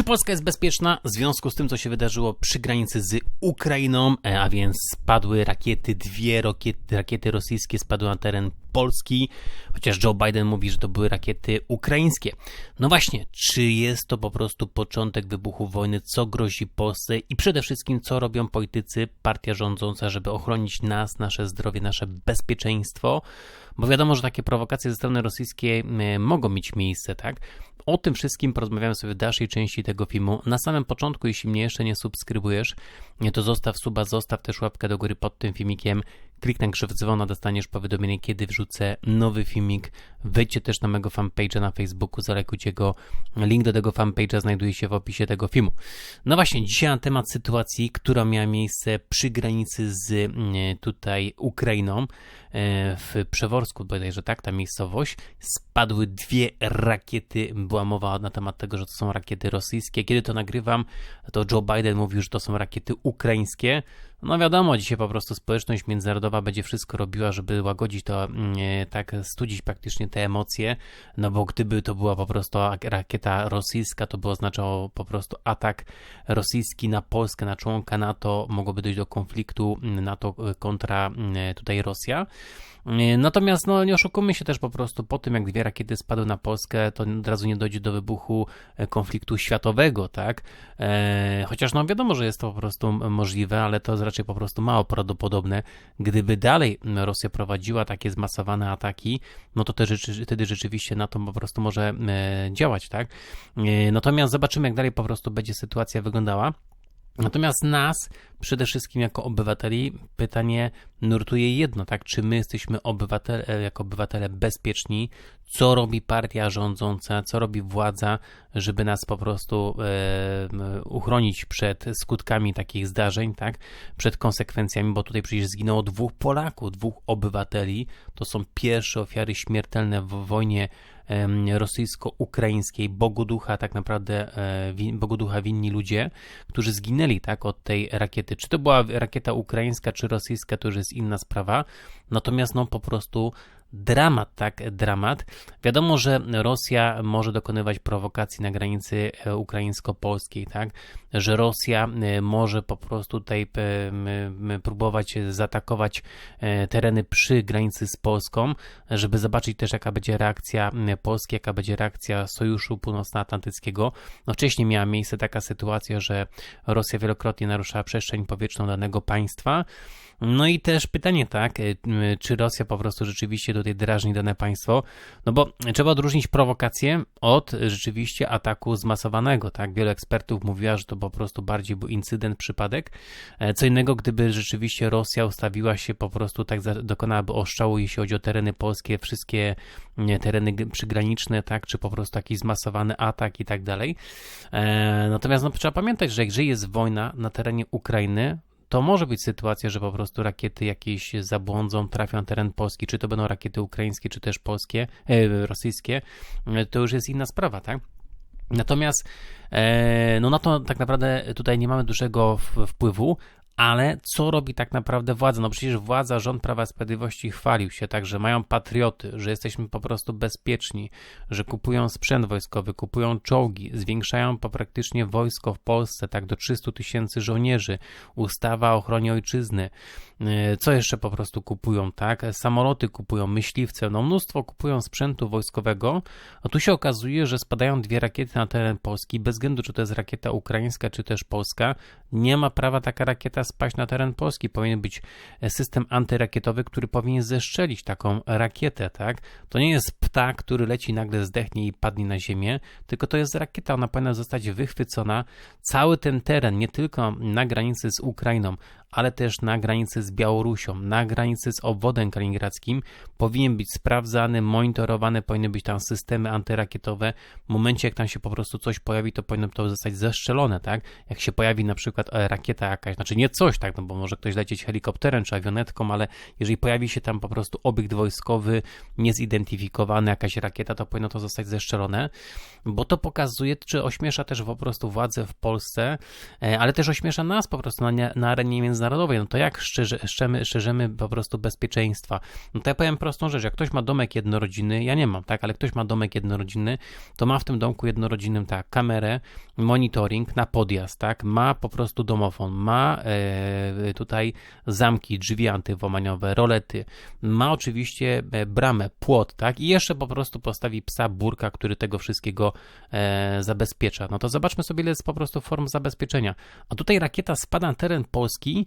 Czy Polska jest bezpieczna? W związku z tym, co się wydarzyło przy granicy z Ukrainą, e, a więc spadły rakiety, dwie rakiety, rakiety rosyjskie spadły na teren Polski, chociaż Joe Biden mówi, że to były rakiety ukraińskie. No właśnie, czy jest to po prostu początek wybuchu wojny, co grozi Polsce i przede wszystkim co robią politycy, partia rządząca, żeby ochronić nas, nasze zdrowie, nasze bezpieczeństwo? Bo wiadomo, że takie prowokacje ze strony rosyjskiej mogą mieć miejsce, tak? O tym wszystkim porozmawiamy sobie w dalszej części tego filmu. Na samym początku, jeśli mnie jeszcze nie subskrybujesz, to zostaw suba, zostaw też łapkę do góry pod tym filmikiem. Kliknij krzyw dzwona, dostaniesz powiadomienie, kiedy wrzucę nowy filmik. Wejdźcie też na mojego fanpage'a na Facebooku, zalekujcie go. Link do tego fanpage'a znajduje się w opisie tego filmu. No właśnie, dzisiaj na temat sytuacji, która miała miejsce przy granicy z mm, tutaj Ukrainą, e, w Przeworsku bodajże tak, ta miejscowość, spadły dwie rakiety, była mowa na temat tego, że to są rakiety rosyjskie. Kiedy to nagrywam, to Joe Biden mówił, że to są rakiety ukraińskie. No wiadomo, dzisiaj po prostu społeczność międzynarodowa będzie wszystko robiła, żeby łagodzić to, mm, e, tak studzić praktycznie te emocje, no bo gdyby to była po prostu rakieta rosyjska, to by oznaczało po prostu atak rosyjski na Polskę, na członka NATO, mogłoby dojść do konfliktu mm, NATO kontra mm, e, tutaj Rosja. E, natomiast no, nie oszukujmy się też po prostu po tym, jak dwie rakiety spadły na Polskę, to od razu nie dojdzie do wybuchu konfliktu światowego, tak? E, chociaż no wiadomo, że jest to po prostu możliwe, ale to raczej po prostu mało prawdopodobne. Gdyby dalej Rosja prowadziła takie zmasowane ataki, no to też wtedy rzeczywiście na to po prostu może e, działać, tak? E, natomiast zobaczymy, jak dalej po prostu będzie sytuacja wyglądała. Natomiast nas, przede wszystkim jako obywateli, pytanie nurtuje jedno, tak? Czy my jesteśmy obywatele, jako obywatele bezpieczni? Co robi partia rządząca, co robi władza, żeby nas po prostu e, uchronić przed skutkami takich zdarzeń, tak? Przed konsekwencjami, bo tutaj przecież zginęło dwóch Polaków, dwóch obywateli. To są pierwsze ofiary śmiertelne w wojnie rosyjsko-ukraińskiej Bogu ducha, tak naprawdę e, Bogu ducha winni ludzie, którzy zginęli tak od tej rakiety. Czy to była rakieta ukraińska, czy rosyjska, to już jest inna sprawa. Natomiast no po prostu dramat, tak, dramat. Wiadomo, że Rosja może dokonywać prowokacji na granicy e, ukraińsko-polskiej, tak, że Rosja e, może po prostu tutaj próbować zaatakować e, tereny przy granicy z Polską, żeby zobaczyć też, jaka będzie reakcja Polski, jaka będzie reakcja Sojuszu Północnoatlantyckiego. No wcześniej miała miejsce taka sytuacja, że Rosja wielokrotnie naruszała przestrzeń powietrzną danego państwa, no i też pytanie, tak, czy Rosja po prostu rzeczywiście tutaj drażni dane państwo? No bo trzeba odróżnić prowokację od rzeczywiście ataku zmasowanego, tak? Wielu ekspertów mówiła, że to po prostu bardziej był incydent, przypadek. E, co innego, gdyby rzeczywiście Rosja ustawiła się po prostu tak, dokonałaby oszczału, jeśli chodzi o tereny polskie, wszystkie tereny przygraniczne, tak, czy po prostu taki zmasowany atak i tak dalej. E, natomiast no, trzeba pamiętać, że jeżeli jest wojna na terenie Ukrainy, to może być sytuacja, że po prostu rakiety jakieś zabłądzą, trafią na teren Polski, czy to będą rakiety ukraińskie, czy też polskie, e, rosyjskie, e, to już jest inna sprawa, tak? Natomiast e, no na to tak naprawdę tutaj nie mamy dużego wpływu, ale co robi tak naprawdę władza? No przecież władza, rząd Prawa Sprawiedliwości chwalił się tak, że mają patrioty, że jesteśmy po prostu bezpieczni, że kupują sprzęt wojskowy, kupują czołgi, zwiększają po praktycznie wojsko w Polsce tak do 300 tysięcy żołnierzy, ustawa o ochronie ojczyzny. E, co jeszcze po prostu kupują, tak? Samoloty kupują, myśliwce, no mnóstwo kupują sprzętu wojskowego, a tu się okazuje, że spadają dwie rakiety na teren Polski, bez względu czy to jest rakieta ukraińska, czy też polska, nie ma prawa taka rakieta spaść na teren Polski. Powinien być system antyrakietowy, który powinien zeszczelić taką rakietę, tak? To nie jest ptak, który leci nagle zdechnie i padnie na ziemię, tylko to jest rakieta, ona powinna zostać wychwycona. Cały ten teren, nie tylko na granicy z Ukrainą, ale też na granicy z Białorusią, na granicy z obwodem kaliningradzkim powinien być sprawdzany, monitorowany, powinny być tam systemy antyrakietowe. W momencie, jak tam się po prostu coś pojawi, to powinno to zostać zestrzelone, tak? Jak się pojawi na przykład e, rakieta jakaś, znaczy nie coś, tak, no bo może ktoś lecieć helikopterem czy awionetką, ale jeżeli pojawi się tam po prostu obiekt wojskowy niezidentyfikowany, jakaś rakieta, to powinno to zostać zestrzelone, bo to pokazuje, czy ośmiesza też po prostu władzę w Polsce, e, ale też ośmiesza nas po prostu na, na arenie międzynarodowej międzynarodowej, no to jak szczerze, szczemy, po prostu bezpieczeństwa? No to ja powiem prostą rzecz, jak ktoś ma domek jednorodzinny, ja nie mam, tak, ale ktoś ma domek jednorodzinny, to ma w tym domku jednorodzinnym tak, kamerę, monitoring na podjazd, tak, ma po prostu domofon, ma e, tutaj zamki, drzwi antywłamaniowe, rolety, ma oczywiście e, bramę, płot, tak, i jeszcze po prostu postawi psa burka, który tego wszystkiego e, zabezpiecza. No to zobaczmy sobie, ile jest po prostu form zabezpieczenia. A tutaj rakieta spada na teren Polski,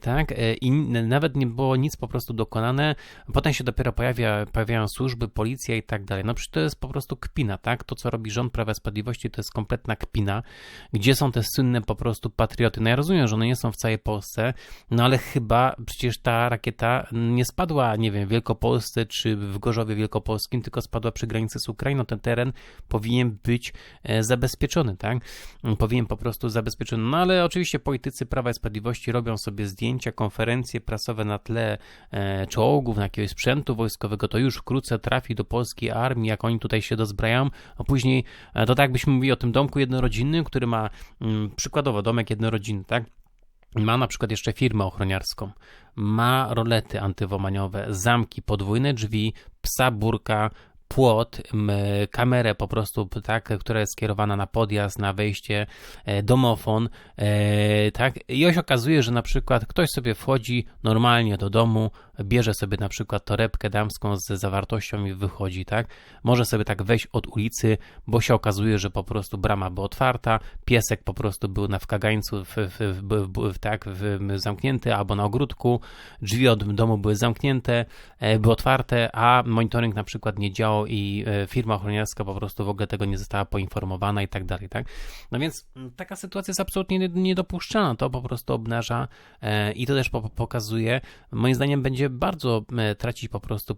tak, e, i nawet nie było nic po prostu dokonane, potem się dopiero pojawia, pojawiają służby, policja i tak dalej. No przecież to jest po prostu kpina, tak, to co robi rząd Prawa i Sprawiedliwości to jest kompletna kpina, gdzie są te słynne po prostu patrioty. No ja rozumiem, że one nie są w całej Polsce, no ale chyba przecież ta rakieta nie spadła, nie wiem, w Wielkopolsce czy w Gorzowie Wielkopolskim, tylko spadła przy granicy z Ukrainą. Ten teren powinien być e, zabezpieczony, tak? Powinien po prostu zabezpieczony. No ale oczywiście politycy Prawa i Sprawiedliwości robią sobie zdjęcia, konferencje prasowe na tle e, czołgów, na jakiegoś sprzętu wojskowego. To już wkrótce trafi do polskiej armii, jak oni tutaj się dozbrajają, a później e, to tak byśmy mówili o tym domku jednorodzinnym, który ma mm, przykładowo domek jednorodzinny, tak? Ma na przykład jeszcze firmę ochroniarską, ma rolety antywomaniowe, zamki, podwójne drzwi, psa burka, płot, kamerę po prostu, tak, która jest skierowana na podjazd, na wejście, e, domofon, e, tak, i się okazuje, że na przykład ktoś sobie wchodzi normalnie do domu, bierze sobie na przykład torebkę damską z zawartością i wychodzi, tak, może sobie tak wejść od ulicy, bo się okazuje, że po prostu brama była otwarta, piesek po prostu był na wkagańcu, w, w, w, tak, zamknięty, albo na ogródku, drzwi od domu były zamknięte, e, były otwarte, a monitoring na przykład nie działał, i e, firma ochroniarska po prostu w ogóle tego nie została poinformowana i tak dalej, tak? No więc taka sytuacja jest absolutnie niedopuszczalna, to po prostu obnaża e, i to też pokazuje, moim zdaniem będzie bardzo e, tracić po prostu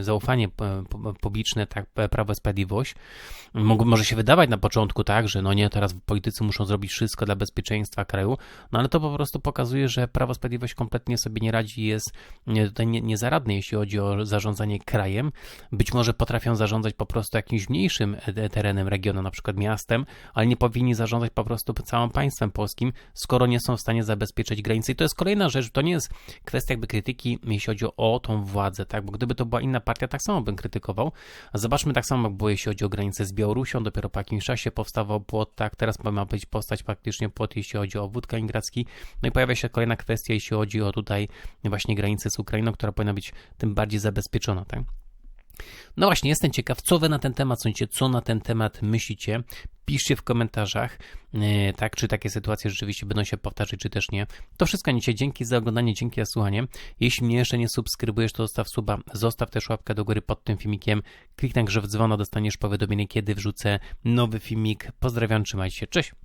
zaufanie publiczne, tak, Prawo i Sprawiedliwość. Może się wydawać na początku tak, że no nie, teraz politycy muszą zrobić wszystko dla bezpieczeństwa kraju, no ale to po prostu pokazuje, że Prawo i Sprawiedliwość kompletnie sobie nie radzi, jest tutaj niezaradne, jeśli chodzi o zarządzanie krajem. Być może potrafią zarządzać po prostu jakimś mniejszym e, terenem regionu, na przykład miastem, ale nie powinni zarządzać po prostu całym państwem polskim, skoro nie są w stanie zabezpieczyć granicy. I to jest kolejna rzecz, to nie jest kwestia jakby krytyki, jeśli chodzi o tą władzę, tak? Bo gdyby to była inna partia, tak samo bym krytykował. Zobaczmy tak samo, jak było, jeśli chodzi o granicę z Białorusią, dopiero po jakimś czasie powstawał płot, tak? Teraz ma być postać praktycznie płot, jeśli chodzi o wód kaliningradzki. No i pojawia się kolejna kwestia, jeśli chodzi o tutaj właśnie granicę z Ukrainą, która powinna być tym bardziej zabezpieczona, tak? No właśnie, jestem ciekaw, co wy na ten temat sądzicie, co na ten temat myślicie. Piszcie w komentarzach, e, tak, czy takie sytuacje rzeczywiście będą się powtarzać, czy też nie. To wszystko nicie. Dzięki za oglądanie, dzięki za słuchanie. Jeśli mnie jeszcze nie subskrybujesz, to zostaw suba, zostaw też łapkę do góry pod tym filmikiem. Kliknij grze w dzwono, dostaniesz powiadomienie, kiedy wrzucę nowy filmik. Pozdrawiam, trzymajcie się, cześć!